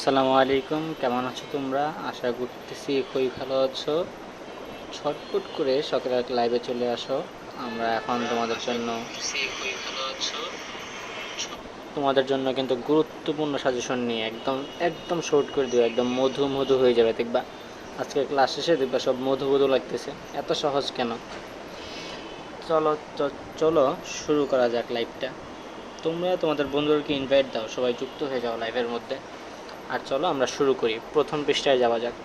আসসালামু আলাইকুম, কেমন আছো তোমরা? আশা করতেছি খুবই ভালো আছো। ছটফট করে সকালে লাইভে চলে আসো। আমরা এখন তোমাদের জন্য তোমাদের জন্য কিন্তু গুরুত্বপূর্ণ সাজেশন নিয়ে একদম একদম শর্ট করে দিও, একদম মধু মধু হয়ে যাবে, দেখবা। আজকে ক্লাস শেষে দেখবা সব মধু মধু লাগতেছে। এত সহজ কেন? চলো চলো শুরু করা যাক লাইভটা তোমরা তোমাদের বন্ধুদেরকে ইনভাইট দাও, সবাই যুক্ত হয়ে যাও লাইভের মধ্যে। আর চলো আমরা শুরু করি। প্রথম পৃষ্ঠায় যাওয়া যাক।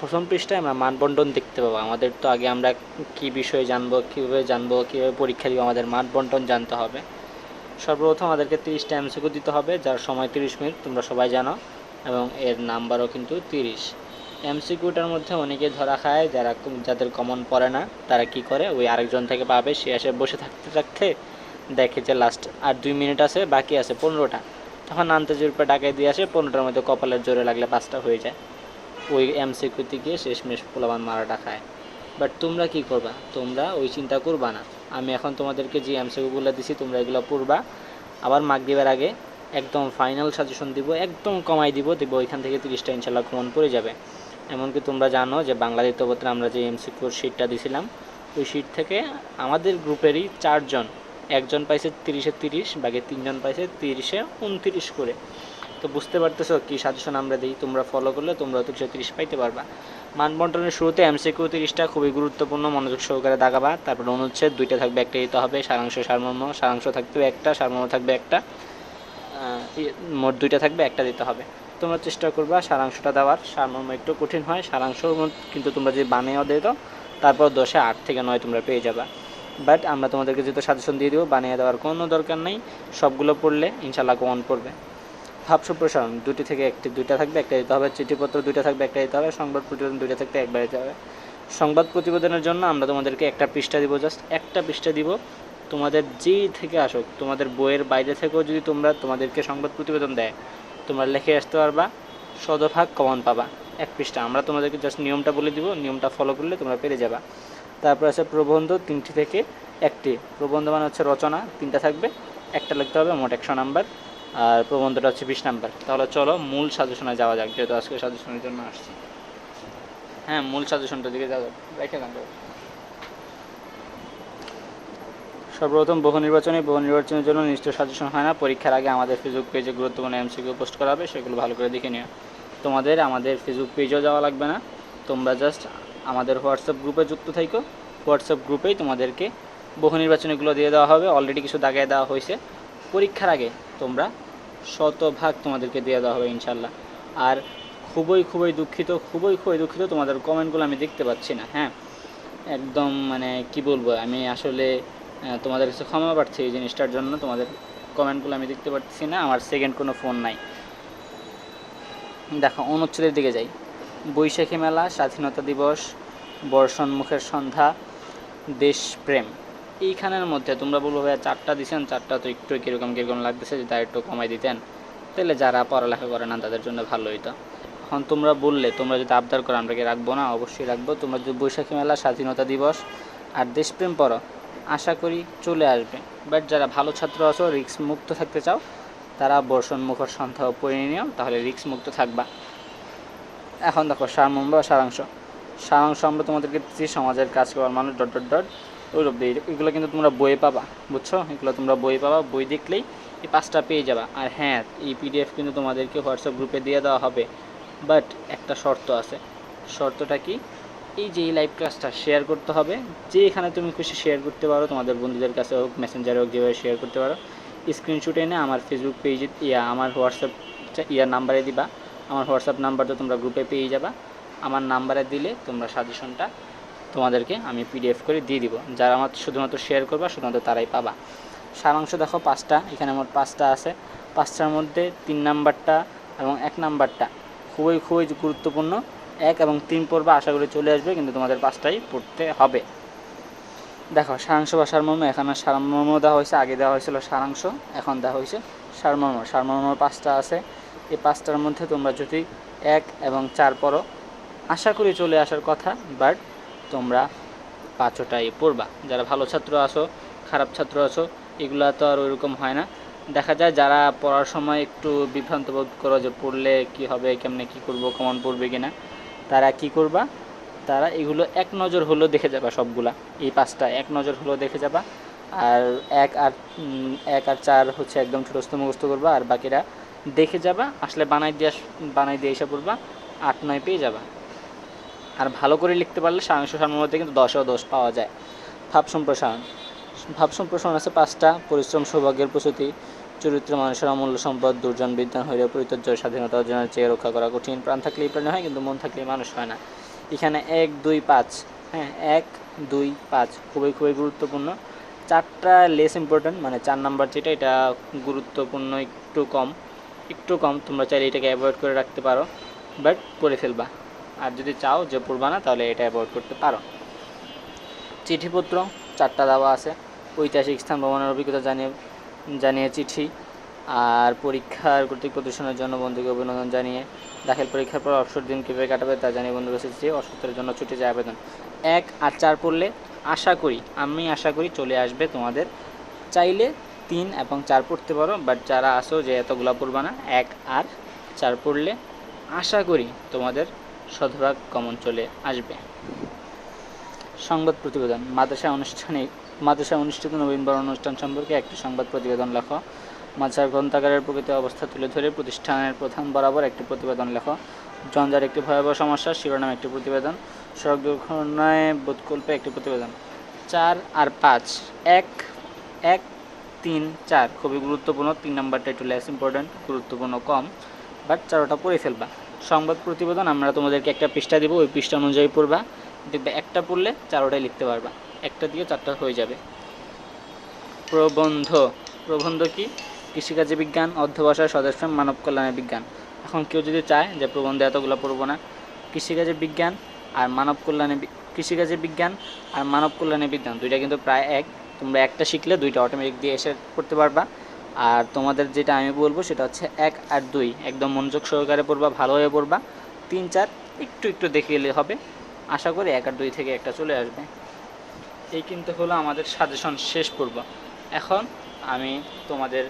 প্রথম পৃষ্ঠায় আমরা মানবন্টন দেখতে পাবো। আমাদের তো আগে আমরা কি বিষয়ে জানব, কীভাবে জানব, কীভাবে পরীক্ষা দিব, আমাদের মানবন্টন জানতে হবে। সর্বপ্রথম আমাদেরকে তিরিশটা এমসিকিউ দিতে হবে, যার সময় তিরিশ মিনিট, তোমরা সবাই জানো, এবং এর নাম্বারও কিন্তু তিরিশ। এমসিকিউটার মধ্যে অনেকে ধরা খায়, যারা যাদের কমন পড়ে না, তারা কি করে? ওই আরেকজন থেকে পাবে, সে এসে বসে থাকতে থাকতে দেখে যে লাস্ট আর দুই মিনিট আছে, বাকি আছে পনেরোটা। তখন আনতে জোর জুরপে ডাকাই দিয়ে আসে, পনেরোটার মধ্যে কপালের জোরে লাগলে পাঁচটা হয়ে যায়। ওই এমসিকিউতে গিয়ে শেষমেশ পোলাবান মারাটা খায়। বাট তোমরা কি করবা? তোমরা ওই চিন্তা করবা না। আমি এখন তোমাদেরকে যে এমসিকিউগুলো দিছি, তোমরা এগুলো পড়বা। আবার মার্ক দিবার আগে একদম ফাইনাল সাজেশন দিব, একদম কমাই দিব দিব ওইখান থেকে তিরিশটা ইনশাল্লাহ কমন পড়ে যাবে। এমনকি তোমরা জানো যে বাংলা দ্বিতীয়পত্রে আমরা যে এমসিকিউর শিটটা দিছিলাম, ওই শিট থেকে আমাদের গ্রুপেরই চারজন একজন পাইছে তিরিশে তিরিশ, বাকি তিনজন পাইছে তিরিশে উনতিরিশ করে। তো বুঝতে পারতেছো কি সাজেশন আমরা দিই, তোমরা ফলো করলে তোমরা তিরিশে তিরিশ পাইতে পারবা। মানবন্টনের শুরুতে এমসিকিউ তিরিশটা খুবই গুরুত্বপূর্ণ, মনোযোগ সহকারে দাগাবা। তারপর অনুচ্ছেদ দুইটা থাকবে, একটা দিতে হবে, সারাংশ সারমর্ম, সারাংশ থাকবে একটা, সারমর্ম থাকবে একটা মোট দুইটা থাকবে, একটা দিতে হবে। তোমরা চেষ্টা করবা সারাংশটা দেওয়ার, সারমর্ম একটু কঠিন হয়, সারাংশ কিন্তু তোমরা যদি বানিয়েও দাও, তারপর দশে আট থেকে নয় তোমরা পেয়ে যাবা। বাট আমরা তোমাদেরকে যেহেতু সাজেশন দিয়ে দেবো, বানিয়ে দেওয়ার কোনো দরকার নেই। সবগুলো পড়লে ইনশাল্লাহ কমন পড়বে। ভাব সম্প্রসারণ দুটি থেকে একটি, দুইটা থাকবে, একটা দিতে হবে, চিঠিপত্র দুইটা থাকবে, একটা দিতে হবে, সংবাদ প্রতিবেদন দুইটা থাকবে, একবার দিতে হবে। সংবাদ প্রতিবেদনের জন্য আমরা তোমাদেরকে একটা পৃষ্ঠা দিব জাস্ট একটা পৃষ্ঠা দিব। তোমাদের যেই থেকে আসুক, তোমাদের বইয়ের বাইরে থেকেও যদি তোমরা তোমাদেরকে সংবাদ প্রতিবেদন দেয়, তোমরা লিখে আসতে পারবা শতভাগ কমন পাবা, এক পৃষ্ঠা। আমরা তোমাদেরকে জাস্ট নিয়মটা বলে দিব, নিয়মটা ফলো করলে তোমরা পেরে যাবা। তারপর আছে প্রবন্ধ তিনটি থেকে একটি। প্রবন্ধ মানে হচ্ছে রচনা, তিনটা থাকবে। একটা লিখতে হবে, মোট একশো নাম্বার। আর প্রবন্ধটা হচ্ছে বিশ নাম্বার। তাহলে চলো মূল সাজেশনে যাওয়া যাক, যেহেতু আজকে সাজেশনের জন্য আসছি। হ্যাঁ মূল সাজেশনটার দিকে যাওয়া যাক রেখে দেন সর্বপ্রথম বহু নির্বাচনে, বহু নির্বাচনের জন্য নির্দিষ্ট সাজেশন হয় না। পরীক্ষার আগে আমাদের ফেসবুক পেজে গুরুত্বপূর্ণ এমসিকিউ পোস্ট করা হবে, সেগুলো ভালো করে দেখে নিও। তোমাদের আমাদের ফেসবুক পেজেও যাওয়া লাগবে না। তোমরা জাস্ট আমাদের হোয়াটসঅ্যাপ গ্রুপে যুক্ত থাইকো। হোয়াটসঅ্যাপ গ্রুপেই তোমাদেরকে বহু নির্বাচনীগুলো দিয়ে দেওয়া হবে। অলরেডি কিছু দাগায় দেওয়া হয়েছে। পরীক্ষার আগে তোমরা শতভাগ তোমাদেরকে দিয়ে দেওয়া হবে ইনশাল্লাহ। আর খুবই খুবই দুঃখিত, খুবই খুবই দুঃখিত তোমাদের কমেন্টগুলো আমি দেখতে পাচ্ছি না। হ্যাঁ একদম মানে কি বলব, আমি আসলে তোমাদের কাছে ক্ষমা পাচ্ছি এই জিনিসটার জন্য তোমাদের কমেন্টগুলো আমি দেখতে পাচ্ছি না। আমার সেকেন্ড কোনো ফোন নাই। দেখো, অনুচ্ছেদের দিকে যাই। বৈশাখী মেলা, স্বাধীনতা দিবস বর্ষণমুখের সন্ধ্যা, দেশপ্রেম। এইখানের মধ্যে তোমরা বলব, ভাইয়া, চারটা দিছেন, চারটা তো একটু কীরকম কীরকম লাগতেছে, যদি একটু কমাই দিতেন, তাহলে যারা পড়ালেখা করে না, তাদের জন্য ভালো হইতো। এখন তোমরা বললে, তোমরা যদি আবদার করো, আমরা কি রাখব না? অবশ্যই রাখব। তোমরা যদি বৈশাখী মেলা, স্বাধীনতা দিবস আর দেশপ্রেম পড়ো, আশা করি চলে আসবে। বাট যারা ভালো ছাত্র আছো রিক্স মুক্ত থাকতে চাও, তারা বর্ষণ মুখর সন্ধ্যা নিও, তাহলে রিক্স মুক্ত থাকবা। এখন দেখো, সারমর্ম বা সারাংশ। সারাংশ আমরা তোমাদেরকে দিচ্ছি সমাজের কাজ করার মানুষ ডট ডট ডট ওই রূপ দিয়ে। এগুলো কিন্তু তোমরা বইয়ে পাবা, বুঝছ? এগুলো তোমরা বই পাবা, বই দেখলেই এই পাঁচটা পেয়ে যাবা। আর হ্যাঁ এই পিডিএফ কিন্তু তোমাদেরকে হোয়াটসঅ্যাপ গ্রুপে দিয়ে দেওয়া হবে। বাট একটা শর্ত আছে। শর্তটা কি? এই যে এই লাইভ ক্লাসটা শেয়ার করতে হবে। যে এখানে তুমি খুশি শেয়ার করতে পারো, তোমাদের বন্ধুদের কাছে হোক মেসেঞ্জারে হোক, যেভাবে শেয়ার করতে পারো। স্ক্রিনশট এনে আমার ফেসবুক পেজে ইয়া, আমার হোয়াটসঅ্যাপ ইয়ার নাম্বারে দিবা। আমার হোয়াটসঅ্যাপ নাম্বারটা তোমরা গ্রুপে পেয়ে যাবা। আমার নাম্বারে দিলে তোমরা সাজেশনটা তোমাদেরকে আমি পিডিএফ করে দিয়ে দিব। যারা আমার শুধুমাত্র শেয়ার করবা, শুধুমাত্র তারাই পাবা। সারাংশ দেখো পাঁচটা, এখানে মোট পাঁচটা আছে। পাঁচটার মধ্যে তিন নাম্বারটা এবং এক নাম্বারটা খুবই খুবই গুরুত্বপূর্ণ। এক এবং তিন পড়বা আশা করি চলে আসবে, কিন্তু তোমাদের পাঁচটাই পড়তে হবে। দেখো, সারাংশ বা সারমর্ম, এখানে সারমর্ম দেওয়া হয়েছে, আগে দেওয়া হয়েছিল সারাংশ, এখন দেওয়া হয়েছে সারমর্ম। সারমর্ম পাঁচটা আছে। এই পাঁচটার মধ্যে তোমরা যদি এক এবং চার পড়ো, আশা করি চলে আসার কথা, বাট তোমরা পাঁচটাই পড়বা। যারা ভালো ছাত্র আছো, খারাপ ছাত্র আছো, এগুলা তো আর ওইরকম হয় না। দেখা যায় যারা পড়ার সময় একটু বিভ্রান্ত বোধ করো যে পড়লে কি হবে, কেমনে কি করব, কেমন পড়বে কিনা, তারা কি করবা? তারা এগুলো এক নজর হলেও দেখে যাবা সবগুলা। এই পাঁচটা এক নজর হলেও দেখে যাবা। আর এক আর এক আর চার হচ্ছে একদম ছোটস্থ মুখস্থ করবা, আর বাকিরা দেখে যাবা, আসলে বানাই দিয়ে বানাই দিয়ে এসে পড়বা, আট, নয় পেয়ে যাবা। আর ভালো করে লিখতে পারলে সারাংশ মধ্যে কিন্তু দশেও দশ পাওয়া যায়। ভাব সম্প্রসারণ। ভাব সম্প্রসারণ আছে পাঁচটা। পরিশ্রম, সৌভাগ্যের প্রস্তুতি চরিত্র, মানুষের অমূল্য সম্পদ, দুর্জন, বিদ্যান হইলে পরিতর্য স্বাধীনতা, অর্জনের চেয়ে রক্ষা করা কঠিন। প্রাণ থাকলেই প্রাণী হয়, কিন্তু মন থাকলেই মানুষ হয় না। এখানে এক, দুই, পাঁচ হ্যাঁ এক, দুই, পাঁচ খুবই খুবই গুরুত্বপূর্ণ। চারটা লেস ইম্পর্ট্যান্ট মানে চার নাম্বার যেটা, এটা গুরুত্বপূর্ণ একটু কম। একটু কম, তোমরা চাইলে এটাকে অ্যাভয়েড করে রাখতে পারো বাট পড়ে ফেলবা। আর যদি চাও যে পড়বা না, তাহলে এটা অ্যাভয়েড করতে পারো। চিঠিপত্র, চারটা দেওয়া আছে। ঐতিহাসিক স্থান ভ্রমণের অভিজ্ঞতা জানিয়ে জানিয়ে চিঠি। আর পরীক্ষার কর্তৃক প্রদর্শনের জন্য বন্ধুকে অভিনন্দন জানিয়ে, দাখিল পরীক্ষার পর অবসর দিন কীভাবে কাটাবে তা জানিয়ে বন্ধুকে চিঠি অসুস্থের জন্য ছুটি যায় আবেদন। এক আর চার পড়লে আশা করি, আমি আশা করি চলে আসবে তোমাদের। চাইলে তিন এবং চার পড়তে পারো বাট যারা আসো যে এতগুলা পড়বা না, এক আর চার পড়লে আশা করি তোমাদের শতভাগ কমন চলে আসবে। সংবাদ প্রতিবেদন, মাদ্রাসা অনুষ্ঠানে মাদ্রাসা অনুষ্ঠিত নবীনবরণ অনুষ্ঠান সম্পর্কে একটি সংবাদ প্রতিবেদন লেখো। মাদ্রাসার গ্রন্থাগারের প্রকৃত অবস্থা তুলে ধরে প্রতিষ্ঠানের প্রধান বরাবর একটি প্রতিবেদন লেখো। জঞ্জার একটি ভয়াবহ সমস্যা, শিরোনাম একটি প্রতিবেদন, সড়ক দুর্ঘটনায় বোধকল্পে একটি প্রতিবেদন। চার আর পাঁচ, এক এক তিন, চার, খুবই গুরুত্বপূর্ণ। তিন নাম্বারটা একটু লেস ইম্পর্ট্যান্ট গুরুত্বপূর্ণ, কম। বাট চারোটা পড়ে ফেলবা। সংবাদ প্রতিবেদন আমরা তোমাদেরকে একটা পৃষ্ঠা দিব, ওই পৃষ্ঠা অনুযায়ী পড়বা। দেখবে একটা পড়লে চারোটাই লিখতে পারবা। একটা দিয়ে চারটা হয়ে যাবে। প্রবন্ধ। প্রবন্ধ কি? কৃষিকাজে বিজ্ঞান অধ্যবসায় সদস্য মানব কল্যাণের বিজ্ঞান। এখন কেউ যদি চায় যে প্রবন্ধে এতগুলো পড়ব না, কৃষিকাজে বিজ্ঞান আর মানব কল্যাণে কৃষিকাজে বিজ্ঞান আর মানব কল্যাণে বিজ্ঞান, দুইটা কিন্তু প্রায় এক। তোমরা একটা শিখলে দুইটা অটোমেটিক দিয়ে এসে পড়তে পারবা। আর তোমাদের যেটা আমি বলব সেটা হচ্ছে এক আর দুই। একদম মনোযোগ সহকারে পড়বা ভালোভাবে পড়বা। তিন, চার, একটু একটু দেখে এলে হবে। আশা করি এক আর দুই থেকে একটা চলে আসবে। এই কিন্তু হলো আমাদের সাজেশন শেষ পর্ব এখন আমি তোমাদের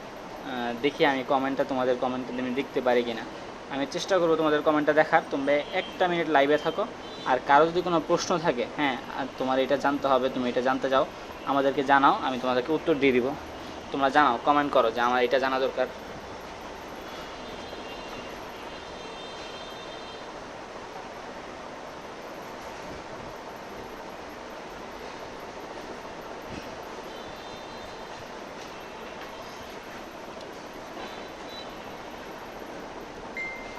দেখি আমি কমেন্টটা তোমাদের কমেন্ট আমি দেখতে পারি কিনা। আমি চেষ্টা করব তোমাদের কমেন্টটা দেখার। তোমরা একটা মিনিট লাইভে থাকো। আর কারও যদি কোনো প্রশ্ন থাকে হ্যাঁ আর তোমার এটা জানতে হবে, তুমি এটা জানতে চাও আমাদেরকে জানাও, আমি তোমাদেরকে উত্তর দিয়ে দিব। তোমরা জানাও কমেন্ট করো যে আমার এটা জানা দরকার।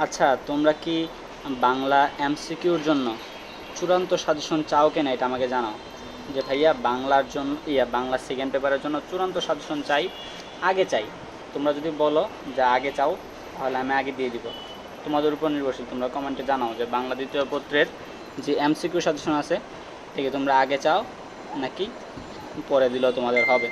আচ্ছা তোমরা কি বাংলা এমসিকিউর জন্য চূড়ান্ত সাজেশন চাও কিনা এটা আমাকে জানাও। যে ভাইয়া, বাংলার জন্য ইয়া, বাংলা সেকেন্ড পেপারের জন্য চূড়ান্ত সাজেশন চাই, আগে চাই। তোমরা যদি বলো যে আগে চাও, তাহলে আমি আগে দিয়ে দিব। তোমাদের উপর নির্ভরশীল, তোমরা কমেন্টে জানাও যে বাংলা দ্বিতীয় পত্রের যে এমসিকিউ সাজেশন আছে থেকে তোমরা আগে চাও নাকি পরে দিলেও তোমাদের হবে।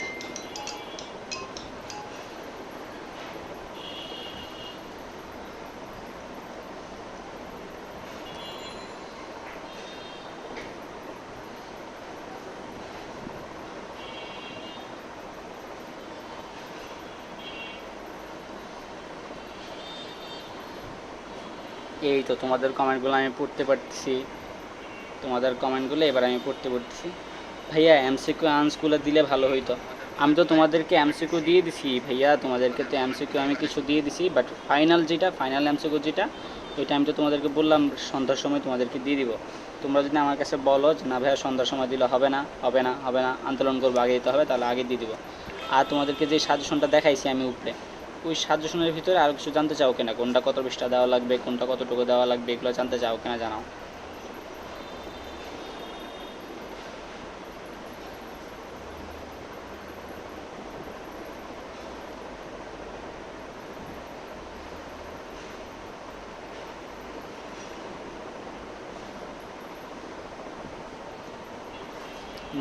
এই তো তোমাদের কমেন্টগুলো আমি পড়তে পারতেছি। তোমাদের কমেন্টগুলো এবার আমি পড়তে পড়তেছি ভাইয়া এমসিকিউ আনসগুলো দিলে ভালো হইতো। আমি তো তোমাদেরকে এমসিকিউ দিয়ে দিছি, ভাইয়া। তোমাদেরকে তো এমসিকিউ আমি কিছু দিয়ে দিছি বাট ফাইনাল যেটা ফাইনাল এমসিকিউ যেটা, ওইটা আমি তো তোমাদেরকে বললাম, সন্ধ্যার সময় তোমাদেরকে দিয়ে দিব। তোমরা যদি আমার কাছে বলো যে, না ভাইয়া, সন্ধ্যার সময় দিলে হবে না হবে না হবে না, আন্দোলন করব আগে দিতে হবে, তাহলে আগে দিয়ে দিব। আর তোমাদেরকে যে সাজেশনটা দেখাইছি আমি উপরে ওই সাজেশনের ভিতরে আরও কিছু জানতে চাও কিনা? কোনটা কত পৃষ্ঠা দেওয়া লাগবে, কোনটা কতটুকু দেওয়া লাগবে, এগুলো জানতে চাও কিনা জানাও।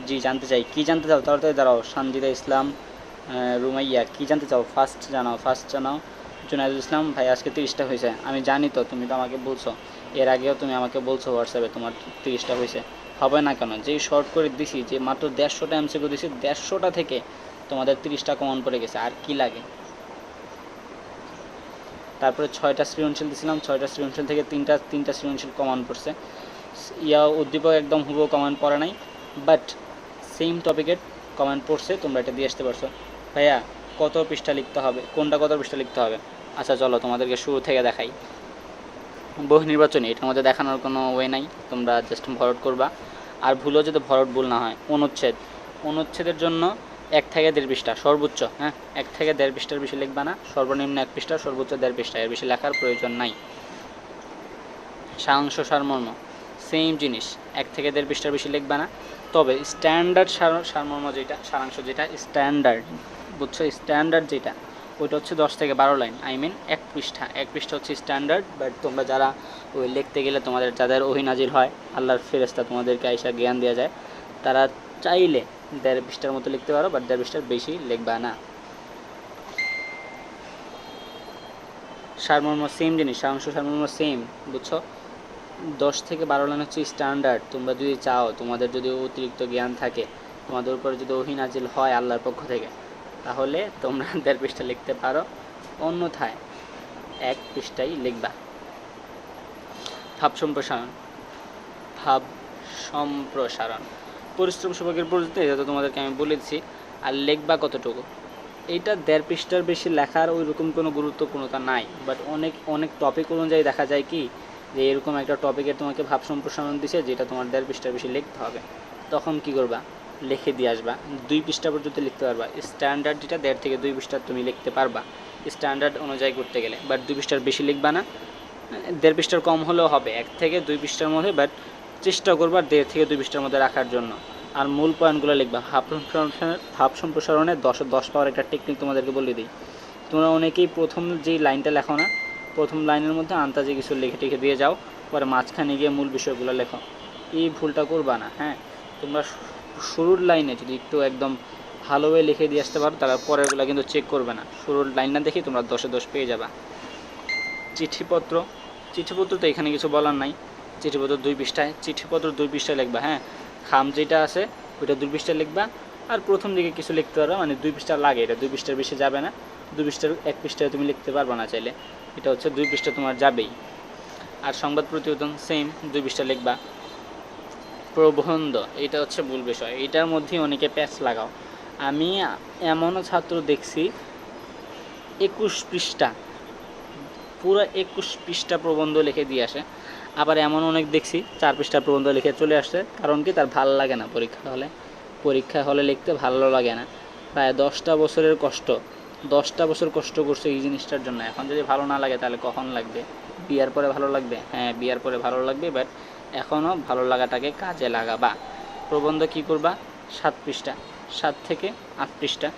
জি, জানতে চাই। কি জানতে চাও? তাড়াতাড়ি দাঁড়াও, সানজিদা ইসলাম। রুমাইয়া, কি জানতে চাও? ফার্স্ট জানাও ফার্স্ট জানাও। জুনাইদুল ইসলাম, ভাই, আজকে তিরিশটা হয়েছে আমি জানি তো, তুমি তো আমাকে বলছো। এর আগেও তুমি আমাকে বলছো হোয়াটসঅ্যাপে তোমার তিরিশটা হয়েছে হবে না কেন? যেই শর্ট করে দিছি, যে মাত্র দেড়শোটা এমসিকিউ দিছি, দেড়শোটা থেকে তোমাদের তিরিশটা কমন পড়ে গেছে। আর কি লাগে? তারপরে ছয়টা সৃজনশীল দিয়েছিলাম ছয়টা সৃজনশীল থেকে তিনটা তিনটা সৃজনশীল কমন পড়ছে। ইয়া উদ্দীপক একদম হুবো কমন পড়া নাই বাট সেম টপিকের কমেন্ট পড়ছে, তোমরা এটা দিয়ে আসতে পারছ। ভাইয়া, কত পৃষ্ঠা লিখতে হবে? কোনটা কত পৃষ্ঠা লিখতে হবে? আচ্ছা চলো তোমাদেরকে শুরু থেকে দেখাই। বহু নির্বাচনী, এটার মধ্যে দেখানোর কোনো ওয়ে নাই, তোমরা জাস্ট ভরট করবা। আর ভুলও যদি ভরট ভুল না হয়, অনুচ্ছেদ। অনুচ্ছেদের জন্য এক থেকে দেড় পৃষ্ঠা, সর্বোচ্চ হ্যাঁ? এক থেকে দেড় পৃষ্ঠার বেশি লিখবা না, সর্বনিম্ন এক পৃষ্ঠা, সর্বোচ্চ দেড় পৃষ্ঠা, এর বেশি লেখার প্রয়োজন নাই। সারাংশ সারমর্ম সেম জিনিস, এক থেকে দেড় পৃষ্ঠার বেশি লিখবা না। তবে স্ট্যান্ডার্ড সার, সারমর্ম যেটা, সারাংশ যেটা স্ট্যান্ডার্ড বুঝছ স্ট্যান্ডার্ড যেটা, ওইটা হচ্ছে দশ থেকে বারো লাইন আই মিন এক পৃষ্ঠা। এক পৃষ্ঠা হচ্ছে স্ট্যান্ডার্ড বাট তোমরা যারা ওই লিখতে গেলে তোমাদের, যাদের অহিনাজির হয়, আল্লাহর ফেরেস্তা তোমাদেরকে আইসা জ্ঞান দেওয়া যায়, তারা চাইলে দেড় পৃষ্ঠার মতো লিখতে পারো বাট দেড় পৃষ্ঠার বেশি লিখবা না। সারমর্ম সেম জিনিস, সারাংশ সারমর্ম সেম বুঝছ? দশ থেকে বারো লাইন হচ্ছে স্ট্যান্ডার্ড তোমরা যদি চাও, তোমাদের যদি অতিরিক্ত জ্ঞান থাকে, তোমাদের উপরে যদি অহিনাজিল হয় আল্লাহর পক্ষ থেকে তাহলে তোমরা দেড় পৃষ্ঠা লিখতে পারো। অন্যথায় এক পৃষ্ঠাই লিখবা। ভাব সম্প্রসারণ। ভাব সম্প্রসারণ। পরিশ্রম সৌভাগ্যের পরিচিতি এটা তো তোমাদেরকে আমি বলেছি আর লেখবা কতটুকু? এইটা দেড় পৃষ্ঠার বেশি লেখার ওই রকম কোনো গুরুত্বপূর্ণতা নাই। বাট অনেক অনেক টপিক অনুযায়ী দেখা যায় কি, যে এরকম একটা টপিকের তোমাকে ভাব সম্প্রসারণ দিছে, যেটা তোমার দেড় পৃষ্ঠার বেশি লিখতে হবে। তখন কি করবা? লিখে দিয়ে আসবা। দুই পৃষ্ঠা পর্যন্ত লিখতে পারবা। স্ট্যান্ডার্ড যেটা, দেড় থেকে দুই পৃষ্ঠা তুমি লিখতে পারবা। স্ট্যান্ডার্ড অনুযায়ী করতে গেলে। বাট দুই পৃষ্ঠার বেশি লিখবা না। দেড় পৃষ্ঠার কম হলেও হবে। এক থেকে দুই পৃষ্ঠার মধ্যে বাট চেষ্টা করবা দেড় থেকে দুই পৃষ্ঠার মধ্যে রাখার জন্য। আর মূল পয়েন্টগুলো লিখবা। ভাব ভাব সম্প্রসারণে দশ দশ পাওয়ার একটা টেকনিক তোমাদেরকে বলে দিই। তোমরা অনেকেই প্রথম যেই লাইনটা লেখো না, প্রথম লাইনের মধ্যে আন্তাজে কিছু লিখে টিখে দিয়ে যাও। পরে মাঝখানে গিয়ে মূল বিষয়গুলো লেখো। এই ভুলটা করবা না হ্যাঁ? তোমরা শুরুর লাইনে যদি একটু একদম ভালোভাবে লিখে দিয়ে আসতে পারো তারা পরেরগুলো কিন্তু চেক করবে না। শুরুর লাইন না দেখি তোমরা দশে দশ পেয়ে যাবা। চিঠিপত্র চিঠিপত্র তো এখানে কিছু বলার নাই। চিঠিপত্র দুই পৃষ্ঠায়, চিঠিপত্র দুই পৃষ্ঠায় লিখবা হ্যাঁ? খাম যেটা আছে, ওইটা দুই পৃষ্ঠায় লিখবা। আর প্রথম দিকে কিছু লিখতে পারো মানে দুই পৃষ্ঠা লাগে, এটা দুই পৃষ্ঠার বেশি যাবে না। দুই পৃষ্ঠার এক পৃষ্ঠায় তুমি লিখতে পারবে না চাইলে। এটা হচ্ছে দুই পৃষ্ঠা তোমার যাবেই। আর সংবাদ প্রতিবেদন সেম দুই পৃষ্ঠা লিখবা। প্রবন্ধ, এটা হচ্ছে মূল বিষয়। এটার মধ্যে অনেকে প্যাচ লাগাও। আমি এমনও ছাত্র দেখছি, একুশ পৃষ্ঠা, পুরো একুশ পৃষ্ঠা প্রবন্ধ লিখে দিয়ে আসে। আবার এমন অনেক দেখছি, চার পৃষ্ঠা প্রবন্ধ লিখে চলে আসছে, কারণ কি তার ভালো লাগে না পরীক্ষা হলে। পরীক্ষা হলে লিখতে ভালো লাগে না। প্রায় দশটা বছরের কষ্ট, দশটা বছর কষ্ট করছে এই জিনিসটার জন্য। এখন যদি ভালো না লাগে তাহলে কখন লাগবে? বিয়ার পরে ভালো লাগবে? হ্যাঁ বিয়ার পরে ভালো লাগবে বাট এখনও ভালো লাগাটাকে কাজে লাগাবা। প্রবন্ধ কি করবা? সাত পৃষ্ঠা। সাত থেকে আট পৃষ্ঠা।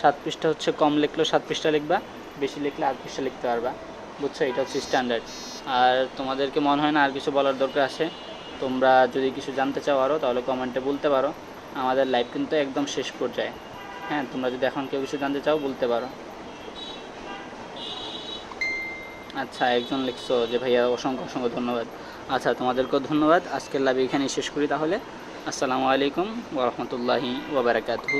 সাত পৃষ্ঠা হচ্ছে কম লিখলেও সাত পৃষ্ঠা লিখবা, বেশি লিখলে আট পৃষ্ঠা লিখতে পারবা। বুঝছ? এটা হচ্ছে স্ট্যান্ডার্ড আর তোমাদেরকে মনে হয় না আর কিছু বলার দরকার আছে? তোমরা যদি কিছু জানতে চাও আরও তাহলে কমেন্টে বলতে পারো। আমাদের লাইভ কিন্তু একদম শেষ পর্যায়ে। হ্যাঁ তোমরা যদি এখন কেউ কিছু জানতে চাও, বলতে পারো। আচ্ছা একজন লিখছো যে, ভাইয়া, অসংখ্য অসংখ্য ধন্যবাদ। আচ্ছা তোমাদেরকেও ধন্যবাদ। আজকের লাভ এখানেই শেষ করি তাহলে। আসসালামু আলাইকুম ওরহমতুল্লাহি ওবরাকাতহু